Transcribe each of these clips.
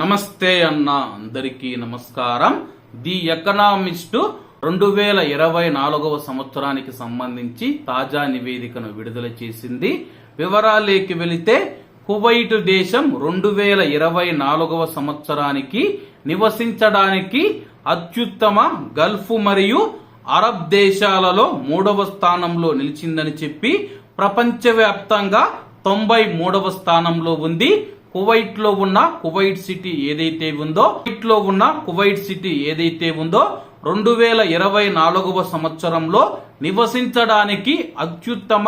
నమస్తే అన్న అందరికీ నమస్కారం. ది ఎకనామిస్ట్ రెండు వేల ఇరవై నాలుగవ సంవత్సరానికి సంబంధించి తాజా నివేదికను విడుదల చేసింది. వివరాలేకి వెళితే కువైట్ దేశం రెండు వేల ఇరవై నాలుగవ సంవత్సరానికి నివసించడానికి అత్యుత్తమ గల్ఫ్ మరియు అరబ్ దేశాలలో మూడవ స్థానంలో నిలిచిందని చెప్పి ప్రపంచవ్యాప్తంగా తొంభై మూడవ స్థానంలో ఉంది. కువైట్లో ఉన్న కువైట్ సిటీ ఏదైతే ఉందో కువైట్లో ఉన్న కువైట్ సిటీ ఏదైతే ఉందో రెండు వేల ఇరవై నాలుగవ సంవత్సరంలో నివసించడానికి అత్యుత్తమ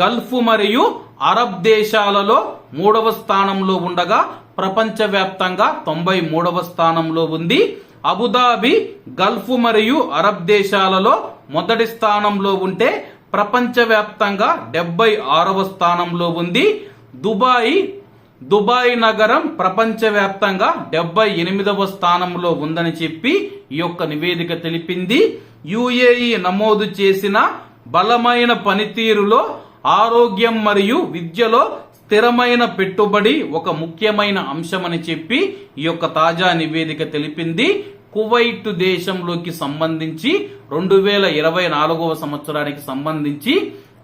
గల్ఫ్ మరియు అరబ్ దేశాలలో మూడవ స్థానంలో ఉండగా ప్రపంచవ్యాప్తంగా తొంభై మూడవ స్థానంలో ఉంది. అబుదాబి గల్ఫ్ మరియు అరబ్ దేశాలలో మొదటి స్థానంలో ఉంటే ప్రపంచవ్యాప్తంగా డెబ్బై ఆరవ స్థానంలో ఉంది. దుబాయ్ దుబాయ్ నగరం ప్రపంచవ్యాప్తంగా డెబ్బై ఎనిమిదవ స్థానంలో ఉందని చెప్పి ఈ యొక్క నివేదిక తెలిపింది. యుఏఈ నమోదు చేసిన బలమైన పనితీరులో ఆరోగ్యం మరియు విద్యలో స్థిరమైన పెట్టుబడి ఒక ముఖ్యమైన అంశమని చెప్పి ఈ యొక్క తాజా నివేదిక తెలిపింది. కువైట్ దేశంలోకి సంబంధించి రెండు వేల ఇరవై నాలుగవ సంవత్సరానికి సంబంధించి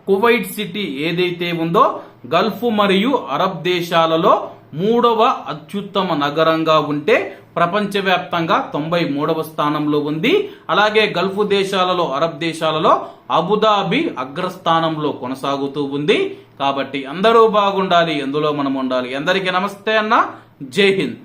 కువైట్ సిటీ ఏదైతే ఉందో గల్ఫ్ మరియు అరబ్ దేశాలలో మూడవ అత్యుత్తమ నగరంగా ఉంటే ప్రపంచవ్యాప్తంగా తొంభై మూడవ స్థానంలో ఉంది. అలాగే గల్ఫ్ దేశాలలో అరబ్ దేశాలలో అబుదాబి అగ్రస్థానంలో కొనసాగుతూ ఉంది. కాబట్టి అందరూ బాగుండాలి ఎందులో మనం ఉండాలి. అందరికీ నమస్తే అన్న. జై హింద్.